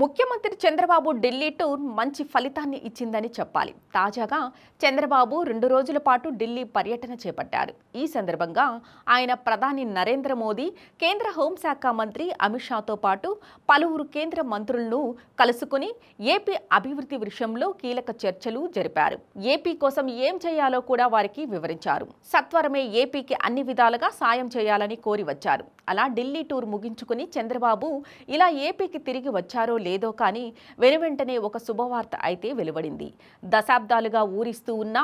ముఖ్యమంత్రి చంద్రబాబు ఢిల్లీ టూర్ మంచి ఫలితాన్ని ఇచ్చిందని చెప్పాలి. తాజాగా చంద్రబాబు రెండు రోజుల పాటు ఢిల్లీ పర్యటన చేపట్టారు. ఈ సందర్భంగా ఆయన ప్రధాని నరేంద్ర మోదీ కేంద్ర హోంశాఖ మంత్రి అమిత్ షాతో పాటు పలువురు కేంద్ర మంత్రులను కలుసుకుని ఏపీ అభివృద్ధి విషయంలో కీలక చర్చలు జరిపారు. ఏపీ కోసం ఏం చేయాలో కూడా వారికి వివరించారు. సత్వరమే ఏపీకి అన్ని విధాలుగా సాయం చేయాలని కోరి వచ్చారు. అలా ఢిల్లీ టూర్ ముగించుకుని చంద్రబాబు ఇలా ఏపీకి తిరిగి వచ్చారో లేదో కానీ వెనువెంటనే ఒక శుభవార్త అయితే వెలువడింది. దశాబ్దాలుగా ఊరిస్తూ ఉన్న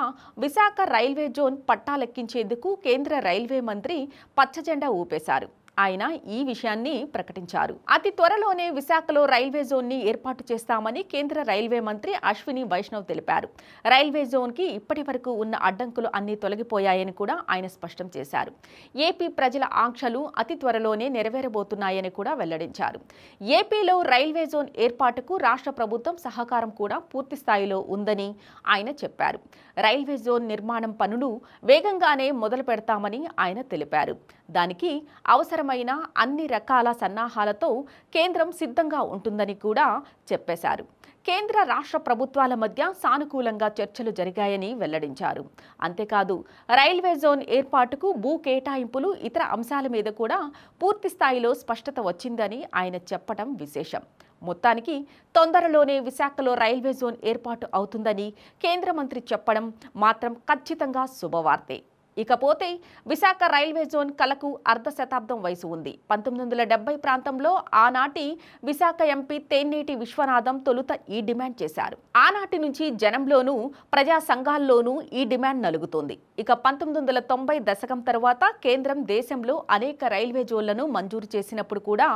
విశాఖ రైల్వే జోన్ పట్టాలెక్కించేందుకు కేంద్ర రైల్వే మంత్రి పచ్చజెండా ఊపేశారు. ఆయన ఈ విషయాన్ని ప్రకటించారు. అతి త్వరలోనే విశాఖలో రైల్వే జోన్ని ఏర్పాటు చేస్తామని కేంద్ర రైల్వే మంత్రి అశ్విని వైష్ణవ్ తెలిపారు. రైల్వే జోన్కి ఇప్పటి వరకు ఉన్న అడ్డంకులు అన్నీ తొలగిపోయాయని కూడా ఆయన స్పష్టం చేశారు. ఏపీ ప్రజల ఆంక్షలు అతి త్వరలోనే నెరవేరబోతున్నాయని కూడా వెల్లడించారు. ఏపీలో రైల్వే జోన్ ఏర్పాటుకు రాష్ట్ర ప్రభుత్వం సహకారం కూడా పూర్తి స్థాయిలో ఉందని ఆయన చెప్పారు. రైల్వే జోన్ నిర్మాణం పనులు వేగంగానే మొదలు పెడతామని ఆయన తెలిపారు. దానికి అవసరమైన అన్ని రకాల సన్నాహాలతో కేంద్రం సిద్ధంగా ఉంటుందని కూడా చెప్పేశారు. కేంద్ర రాష్ట్ర ప్రభుత్వాల మధ్య సానుకూలంగా చర్చలు జరిగాయని వెల్లడించారు. అంతేకాదు రైల్వే జోన్ ఏర్పాటుకు భూ కేటాయింపులు ఇతర అంశాల మీద కూడా పూర్తి స్థాయిలో స్పష్టత వచ్చిందని ఆయన చెప్పడం విశేషం. మొత్తానికి తొందరలోనే విశాఖలో రైల్వే జోన్ ఏర్పాటు అవుతుందని కేంద్ర మంత్రి చెప్పడం మాత్రం ఖచ్చితంగా శుభవార్తే. ఇకపోతే విశాఖ రైల్వే జోన్ కలకు అర్ధ శతాబ్దం వయసు ఉంది. పంతొమ్మిది వందల డెబ్బై ప్రాంతంలో ఆనాటి విశాఖ ఎంపీ తేనేటి విశ్వనాథం తొలుత ఈ డిమాండ్ చేశారు. ఆనాటి నుంచి జనంలోనూ ప్రజా సంఘాల్లోనూ ఈ డిమాండ్ నలుగుతోంది. ఇక పంతొమ్మిది వందల తొంభై దశకం తర్వాత కేంద్రం దేశంలో అనేక రైల్వే జోన్లను మంజూరు చేసినప్పుడు కూడా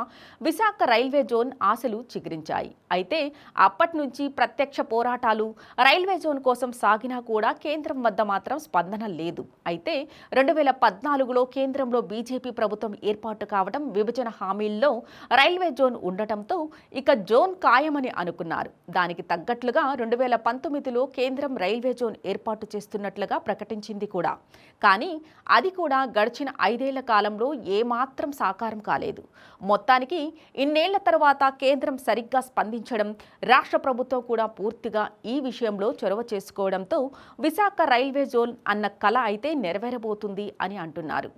విశాఖ రైల్వే జోన్ ఆశలు చిగురించాయి. అయితే అప్పటి నుంచి ప్రత్యక్ష పోరాటాలు రైల్వే జోన్ కోసం సాగినా కూడా కేంద్రం వద్ద మాత్రం స్పందన లేదు. అయితే రెండు వేల పద్నాలుగులో కేంద్రంలో బీజేపీ ప్రభుత్వం ఏర్పాటు కావడం విభజన హామీల్లో రైల్వే జోన్ ఉండటంతో ఇక జోన్ ఖాయమని అనుకున్నారు. దానికి తగ్గట్లుగా రెండు వేల పంతొమ్మిదిలో కేంద్రం రైల్వే జోన్ ఏర్పాటు చేస్తున్నట్లుగా ప్రకటించింది కూడా. కానీ అది కూడా గడిచిన ఐదేళ్ళ కాలంలో ఏమాత్రం సాకారం కాలేదు. మొత్తానికి ఇన్నేళ్ళ తర్వాత కేంద్రం సరిగ్గా స్పందించడం రాష్ట్ర ప్రభుత్వం కూడా పూర్తిగా ఈ విషయంలో చొరవ చేసుకోవడంతో విశాఖ రైల్వే జోన్ అన్న కళ అయితే నెరవేరబోతుంది అని అంటున్నారు.